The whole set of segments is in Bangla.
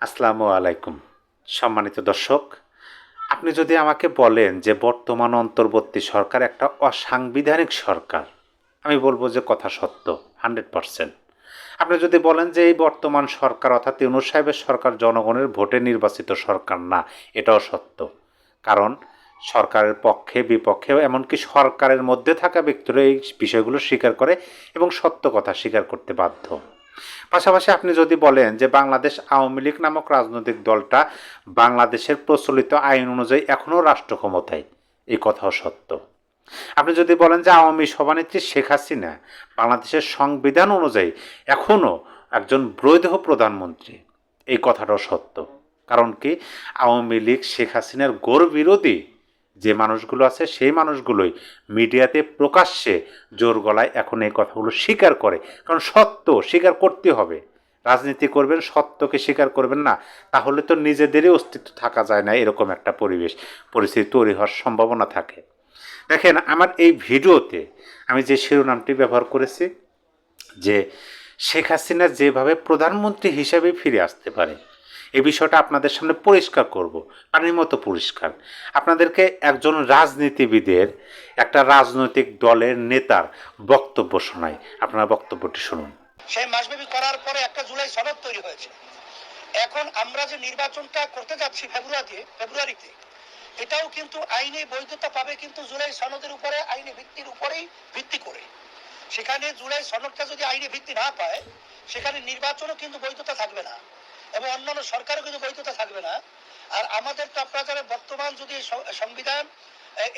আসসালামু আলাইকুম। সম্মানিত দর্শক, আপনি যদি আমাকে বলেন যে বর্তমান অন্তর্বর্তী সরকার একটা অসাংবিধানিক সরকার, আমি বলব যে কথা সত্য, হান্ড্রেড পারসেন্ট। আপনি যদি বলেন যে এই বর্তমান সরকার অর্থাৎ ইউনুস সাহেবের সরকার জনগণের ভোটে নির্বাচিত সরকার না, এটাও সত্য। কারণ সরকারের পক্ষে, বিপক্ষে, এমনকি সরকারের মধ্যে থাকা ব্যক্তিরা এই বিষয়গুলো স্বীকার করে এবং সত্য কথা স্বীকার করতে বাধ্য। পাশাপাশি আপনি যদি বলেন যে বাংলাদেশ আওয়ামী লীগ নামক রাজনৈতিক দলটা বাংলাদেশের প্রচলিত আইন অনুযায়ী এখনও রাষ্ট্র ক্ষমতায় এই কথাও সত্য। আপনি যদি বলেন যে আওয়ামী সভানেত্রী শেখ হাসিনা বাংলাদেশের সংবিধান অনুযায়ী এখনও একজন বৈধ প্রধানমন্ত্রী, এই কথাটাও সত্য। কারণ কি? আওয়ামী লীগ শেখ হাসিনার গোর বিরোধী যে মানুষগুলো আছে, সেই মানুষগুলোই মিডিয়াতে প্রকাশ্যে জোর গলায় এখন এই কথাগুলো স্বীকার করে। কারণ সত্য, স্বীকার করতে হবে। রাজনীতি করবেন, সত্যকে স্বীকার করবেন না, তাহলে তো নিজেদেরই অস্তিত্ব থাকা যায় না, এরকম একটা পরিবেশ, পরিস্থিতি তৈরি হওয়ার সম্ভাবনা থাকে। দেখেন, আমার এই ভিডিওতে আমি যে শিরোনামটি ব্যবহার করেছি, যে শেখ হাসিনা যেভাবে প্রধানমন্ত্রী হিসেবে ফিরে আসতে পারে এই বিষয়টা আপনাদের সামনে পরিষ্কার করব। পানির মতো পরিষ্কার। আপনাদেরকে একজন রাজনীতিবিদের, একটা রাজনৈতিক দলের নেতার বক্তব্য শোনাই। আপনারা বক্তব্যটি শুনুন। সেই মাসব্যাপী করার পরে একটা জুলাই সনদ তৈরি হয়েছে। এখন আমরা যে নির্বাচনটা করতে যাচ্ছি ফেব্রুয়ারিতে ফেব্রুয়ারিতে, এটাও কিন্তু আইনি বৈধতা পাবে কিন্তু জুলাই সনদের উপরে, আইনি ভিত্তির উপরেই ভিত্তি করে। সেখানে জুলাই সনদটা যদি আইনি ভিত্তি না পায়, সেখানে নির্বাচনও কিন্তু বৈধতা থাকবে না। এবং অন্যান্য সরকারও কিন্তু বৈধতা থাকবে না। আর আমাদের তো জানেন বর্তমান যদি সংবিধান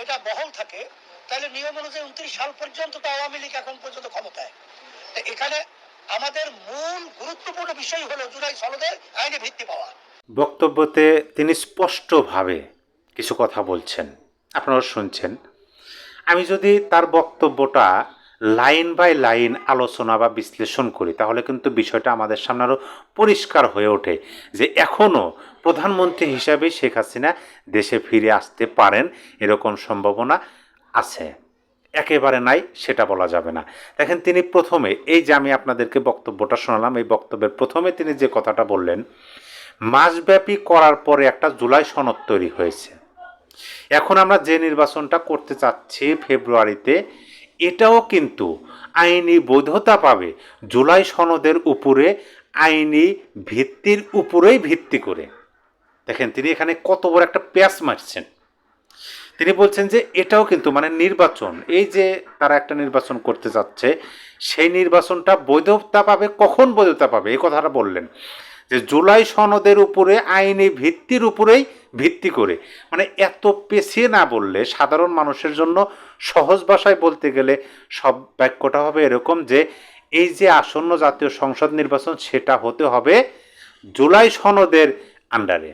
এটা বহল থাকে, তাহলে নিয়ম অনুযায়ী উনত্রিশ সাল পর্যন্ত তো আওয়ামী লীগ এখন পর্যন্ত ক্ষমতায়। এখানে আমাদের মূল গুরুত্বপূর্ণ বিষয় হলো জুলাই সনদের আইনে ভিত্তি পাওয়া। বক্তব্যতে তিনি স্পষ্টভাবে কিছু কথা বলছেন। আপনারা শুনছেন। আমি যদি তার বক্তব্যটা লাইন বাই লাইন আলোচনা বা বিশ্লেষণ করি, তাহলে কিন্তু বিষয়টা আমাদের সামনে আরও পরিষ্কার হয়ে ওঠে যে এখনও প্রধানমন্ত্রী হিসাবে শেখ হাসিনা দেশে ফিরে আসতে পারেন এরকম সম্ভাবনা আছে। একেবারে নাই, সেটা বলা যাবে না। দেখেন, তিনি প্রথমে, এই যে আমি আপনাদেরকে বক্তব্যটা শোনালাম, এই বক্তব্যের প্রথমে তিনি যে কথাটা বললেন, মাসব্যাপী করার পরে একটা জুলাই সনদ তৈরি হয়েছে। এখন আমরা যে নির্বাচনটা করতে চাচ্ছি ফেব্রুয়ারিতে এটাও কিন্তু আইনি বৈধতা পাবে। জুলাই সনদের উপরে, আইনি ভিত্তির উপরেই ভিত্তি করে। দেখেন, তিনি এখানে কত বড় একটা প্যাস মারছেন। তিনি বলছেন যে এটাও কিন্তু মানে নির্বাচন, এই যে তারা একটা নির্বাচন করতে যাচ্ছে, সেই নির্বাচনটা বৈধতা পাবে, কখন বৈধতা পাবে, এই কথাটা বললেন। যে জুলাই সনদের উপরে, আইনি ভিত্তির উপরেই ভিত্তি করে। মানে এত পেছিয়ে না বললে সাধারণ মানুষের জন্য সহজ ভাষায় বলতে গেলে সব বাক্যটা হবে এরকম যে, এই যে আসন্ন জাতীয় সংসদ নির্বাচন, সেটা হতে হবে জুলাই সনদের আন্ডারে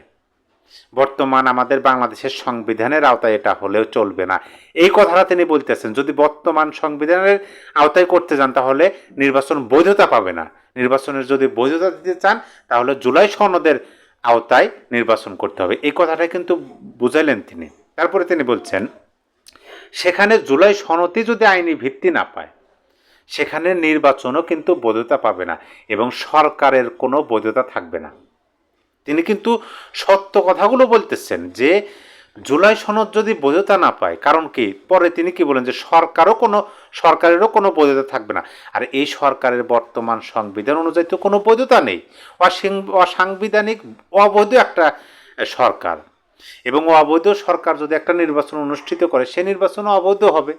বর্তমান আমাদের বাংলাদেশের সংবিধানের আওতায় এটা হলেও চলবে না। এই কথাটা তিনি বলতেছেন, যদি বর্তমান সংবিধানের আওতায় করতে যান তাহলে নির্বাচন বৈধতা পাবে না। নির্বাচনের যদি বৈধতা দিতে চান, তাহলে জুলাই সনদের আওতায় নির্বাচন করতে হবে। এই কথাটা কিন্তু বুঝাইলেন তিনি। তারপরে তিনি বলছেন, সেখানে জুলাই সনদই যদি আইনি ভিত্তি না পায়, সেখানে নির্বাচনও কিন্তু বৈধতা পাবে না এবং সরকারের কোনো বৈধতা থাকবে না। তিনি কিন্তু সত্য কথাগুলো বলতেছেন যে, জুলাই সনদ যদি বৈধতা না পায়, কারণ কি? পরে তিনি কি বলেন যে, সরকারও কোনো, সরকারেরও কোনো বৈধতা থাকবে না। আর এই সরকারের বর্তমান সংবিধান অনুযায়ী তো কোনো বৈধতা নেই। অসিং- অসাংবিধানিক, অবৈধ একটা সরকার। এবং অবৈধ সরকার যদি একটা নির্বাচন অনুষ্ঠিত করে, সে নির্বাচনও অবৈধ হবে।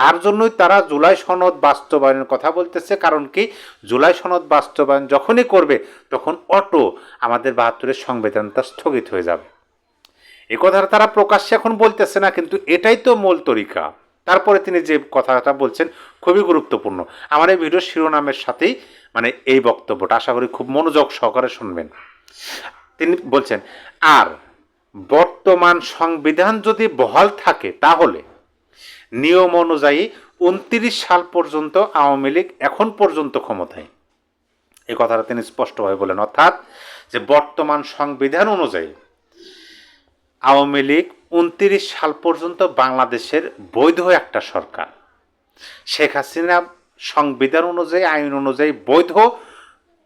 তার জন্যই তারা জুলাই সনদ বাস্তবায়নের কথা বলতেছে। কারণ কি? জুলাই সনদ বাস্তবায়ন যখনই করবে, তখন অটো আমাদের বাহাত্তরের সংবিধানটা স্থগিত হয়ে যাবে। এ কথাটা তারা প্রকাশ্যে এখন বলতেছে না, কিন্তু এটাই তো মূল তরিকা। তারপরে তিনি যে কথাটা বলছেন খুবই গুরুত্বপূর্ণ। আমার এই ভিডিও শিরোনামের সাথেই মানে এই বক্তব্যটা, আশা করি খুব মনোযোগ সহকারে শুনবেন। তিনি বলছেন, আর বর্তমান সংবিধান যদি বহাল থাকে তাহলে নিয়ম অনুযায়ী উনত্রিশ সাল পর্যন্ত আওয়ামী লীগ এখন পর্যন্ত ক্ষমতায়। এই কথাটা তিনি স্পষ্টভাবে বলেন। অর্থাৎ যে বর্তমান সংবিধান অনুযায়ী আওয়ামী লীগ উনত্রিশ সাল পর্যন্ত বাংলাদেশের বৈধ একটা সরকার। শেখ হাসিনা সংবিধান অনুযায়ী, আইন অনুযায়ী বৈধ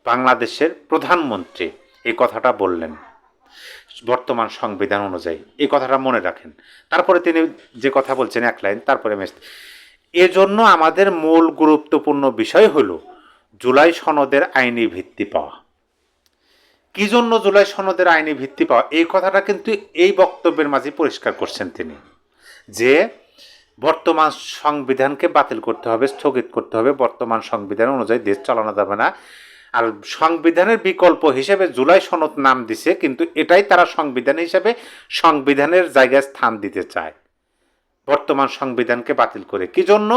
বাংলাদেশের প্রধানমন্ত্রী। এই কথাটা বললেন। বর্তমান সংবিধান অনুযায়ী। এই কথাটা মনে রাখেন। তারপরে তিনি যে কথা বলছেন, এক লাইন, তারপরে মেস এজন্য আমাদের মূল গুরুত্বপূর্ণ বিষয় হলো জুলাই সনদের আইনি ভিত্তি পাওয়া। কি জন্য জুলাই সনদের আইনি ভিত্তি পাওয়া? এই কথাটা কিন্তু এই বক্তব্যের মাঝে পরিষ্কার করছেন তিনি। যে বর্তমান সংবিধানকে বাতিল করতে হবে, স্থগিত করতে হবে। বর্তমান সংবিধান অনুযায়ী দেশ চালানো যাবে না। আর সংবিধানের বিকল্প হিসেবে জুলাই সনদ নাম দিছে, কিন্তু এটাই তারা সংবিধান হিসেবে সংবিধানের জায়গায় স্থান দিতে চায়। বর্তমান সংবিধানকে বাতিল করে। কি জন্য?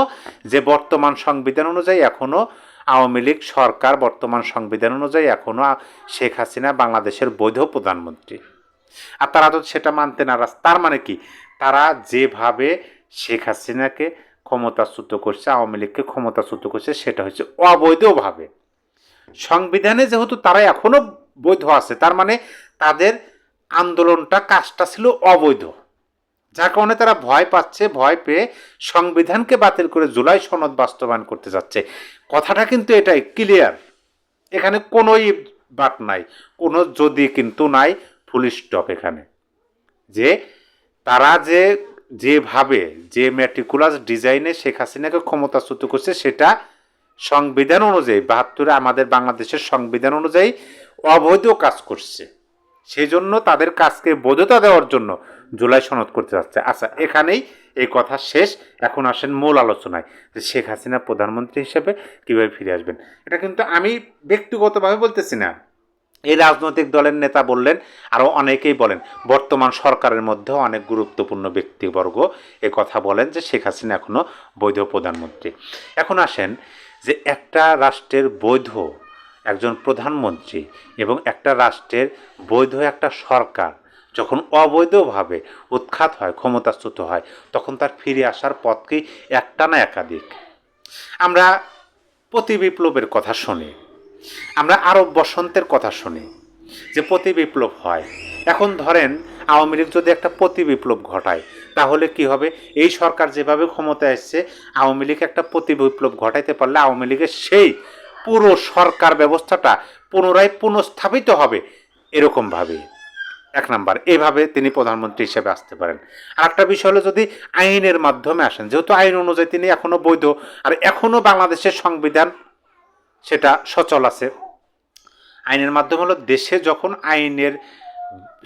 যে বর্তমান সংবিধান অনুযায়ী এখনও আওয়ামী লীগ সরকার বর্তমান সংবিধান অনুযায়ী এখনও শেখ হাসিনা বাংলাদেশের বৈধ প্রধানমন্ত্রী। আর তারা তো সেটা মানতে নারাজ। তার মানে কি? তারা যেভাবে শেখ হাসিনাকে ক্ষমতাচ্যুত করছে, আওয়ামী লীগকে ক্ষমতাচ্যুত করছে, সেটা হচ্ছে অবৈধভাবে। সংবিধানে যেহেতু তারা এখনও বৈধ আছে, তার মানে তাদের আন্দোলনটা কাজটা ছিল অবৈধ। যার কারণে তারা ভয় পাচ্ছে, ভয় পেয়ে সংবিধানকে বাতিল করে জুলাই সনদ বাস্তবায়ন করতে যাচ্ছে। কথাটা কিন্তু এটাই, ক্লিয়ার। এখানে কোনো বাট নাই, কোনো যদি কিন্তু নাই, ফুল স্টপ এখানে। যে তারা যে, যেভাবে, যে ম্যাট্রিকুলাস ডিজাইনে শেখ হাসিনাকে ক্ষমতাচ্যুত করছে, সেটা সংবিধান অনুযায়ী, বাহাত্তরে আমাদের বাংলাদেশের সংবিধান অনুযায়ী অবৈধ কাজ করছে। সেই জন্য তাদের কাজকে বৈধতা দেওয়ার জন্য জুলাই সনদ করতে যাচ্ছে। আচ্ছা এখানেই এই কথা শেষ। এখন আসেন মূল আলোচনায়, যে শেখ হাসিনা প্রধানমন্ত্রী হিসেবে কীভাবে ফিরে আসবেন। এটা কিন্তু আমি ব্যক্তিগতভাবে বলতেছি না। এই রাজনৈতিক দলের নেতা বললেন আরও অনেকেই বলেন, বর্তমান সরকারের মধ্যেও অনেক গুরুত্বপূর্ণ ব্যক্তিবর্গ এ কথা বলেন যে শেখ হাসিনা এখনও বৈধ প্রধানমন্ত্রী। এখন আসেন যে একটা রাষ্ট্রের বৈধ একজন প্রধানমন্ত্রী এবং একটা রাষ্ট্রের বৈধ একটা সরকার যখন অবৈধভাবে উৎখাত হয়, ক্ষমতাচ্যুত হয়, তখন তার ফিরে আসার পথকেই একটা না একাধিক। আমরা প্রতি বিপ্লবের কথা শুনি, আমরা আরব বসন্তের কথা শুনি যে প্রতি বিপ্লব হয়। এখন ধরেন, আওয়ামী লীগ যদি একটা প্রতি বিপ্লব ঘটায়, তাহলে কি হবে? এই সরকার যেভাবে ক্ষমতায় এসছে, আওয়ামী লীগ একটা প্রতি বিপ্লব ঘটাইতে পারলে আওয়ামী লীগের সেই পুরো সরকার ব্যবস্থাটা পুনরায় পুনঃস্থাপিত হবে এরকমভাবে এক নাম্বার এইভাবে তিনি প্রধানমন্ত্রী হিসেবে আসতে পারেন। আর একটা বিষয় হলো যদি আইনের মাধ্যমে আসেন, যেহেতু আইন অনুযায়ী তিনি এখনও বৈধ, আর এখনও বাংলাদেশের সংবিধান সেটা সচল আছে আইনের মাধ্যমে হলো দেশে যখন আইনের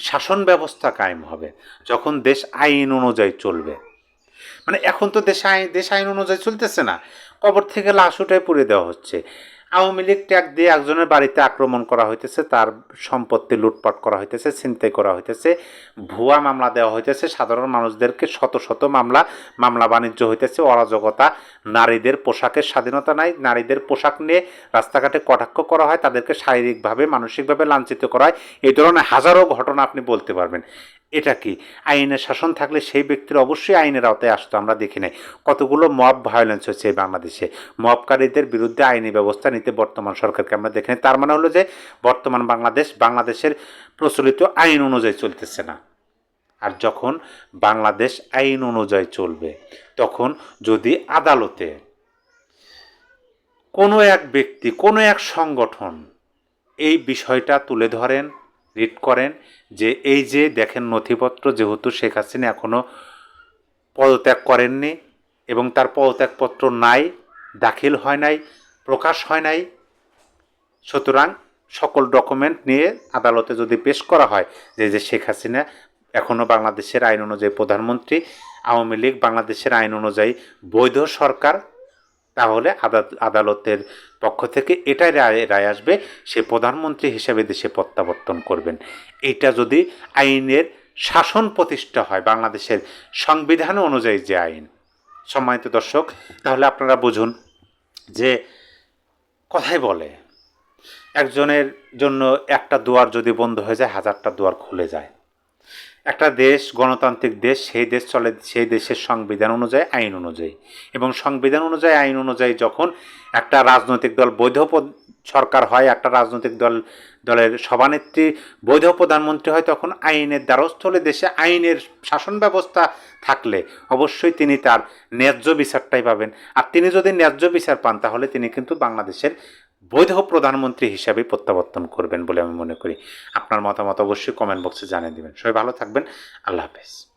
শাসন ব্যবস্থা কায়েম হবে, যখন দেশ আইন অনুযায়ী চলবে। মানে এখন তো দেশ আইন দেশ আইন অনুযায়ী চলতেছে না। কবর থেকে লাশ উঠায় পুড়ে দেওয়া হচ্ছে। আওয়ামী লীগ ট্যাগ দিয়ে একজনের বাড়িতে আক্রমণ করা হইতেছে, তার সম্পত্তি লুটপাট করা হইতেছে, ছিনতাই করা হইতেছে, ভুয়া মামলা দেওয়া হইতেছে, সাধারণ মানুষদেরকে শত শত মামলা মামলা বাণিজ্য হইতেছে, অরাজকতা, নারীদের পোশাকের স্বাধীনতা নাই, নারীদের পোশাক নিয়ে রাস্তাঘাটে কটাক্ষ করা হয়, তাদেরকে শারীরিকভাবে, মানসিকভাবে লাঞ্ছিত করা হয়। এই ধরনের হাজারো ঘটনা আপনি বলতে পারবেন। এটা কি? আইনের শাসন থাকলে সেই ব্যক্তির অবশ্যই আইনের আওতায় আসতো, আমরা দেখি নাই। কতগুলো মব ভায়োলেন্স হচ্ছে বাংলাদেশে। মবকারীদের বিরুদ্ধে আইনি ব্যবস্থা নিতে বর্তমান সরকারকে আমরা দেখি তার মানে হলো যে, বর্তমান বাংলাদেশ, বাংলাদেশের প্রচলিত আইন অনুযায়ী চলতেছে না। আর যখন বাংলাদেশ আইন অনুযায়ী চলবে, তখন যদি আদালতে কোনো এক ব্যক্তি, কোনো এক সংগঠন এই বিষয়টা তুলে ধরেন রিড করেন যে, এই যে দেখেন নথিপত্র যেহেতু শেখ হাসিনা এখনও পদত্যাগ করেননি এবং তার পদত্যাগপত্র নাই, দাখিল হয় নাই, প্রকাশ হয় নাই, সুতরাং সকল ডকুমেন্ট নিয়ে আদালতে যদি পেশ করা হয় যে যে শেখ হাসিনা এখনও বাংলাদেশের আইন অনুযায়ী প্রধানমন্ত্রী, আওয়ামী লীগ বাংলাদেশের আইন অনুযায়ী বৈধ সরকার তাহলে আদালত আদালতের পক্ষ থেকে এটাই রায় রায় আসবে, সে প্রধানমন্ত্রী হিসেবে দেশে প্রত্যাবর্তন করবেন। এইটা যদি আইনের শাসন প্রতিষ্ঠা হয়, বাংলাদেশের সংবিধান অনুযায়ী যে আইন। সম্মানিত দর্শক, তাহলে আপনারা বুঝুন যে কথাই বলে, একজনের জন্য একটা দুয়ার যদি বন্ধ হয়ে যায়, হাজারটা দুয়ার খুলে যায়। একটা দেশ, গণতান্ত্রিক দেশ, সেই দেশ চলে, সেই দেশের সংবিধান অনুযায়ী, আইন অনুযায়ী। এবং সংবিধান অনুযায়ী, আইন অনুযায়ী যখন একটা রাজনৈতিক দল বৈধ সরকার হয়, একটা রাজনৈতিক দল, দলের সভানেত্রী বৈধ প্রধানমন্ত্রী হয়, তখন আইনের দ্বারস্থলে দেশে আইনের শাসন ব্যবস্থা থাকলে অবশ্যই তিনি তার ন্যায্য বিচারটাই পাবেন। আর তিনি যদি ন্যায্য বিচার পান, তাহলে তিনি কিন্তু বাংলাদেশের বৈধ প্রধানমন্ত্রী হিসাবে প্রত্যাবর্তন করবেন বলে আমি মনে করি। আপনার মতামত অবশ্যই কমেন্ট বক্সে জানিয়ে দেবেন। সবাই ভালো থাকবেন। আল্লাহ হাফেজ।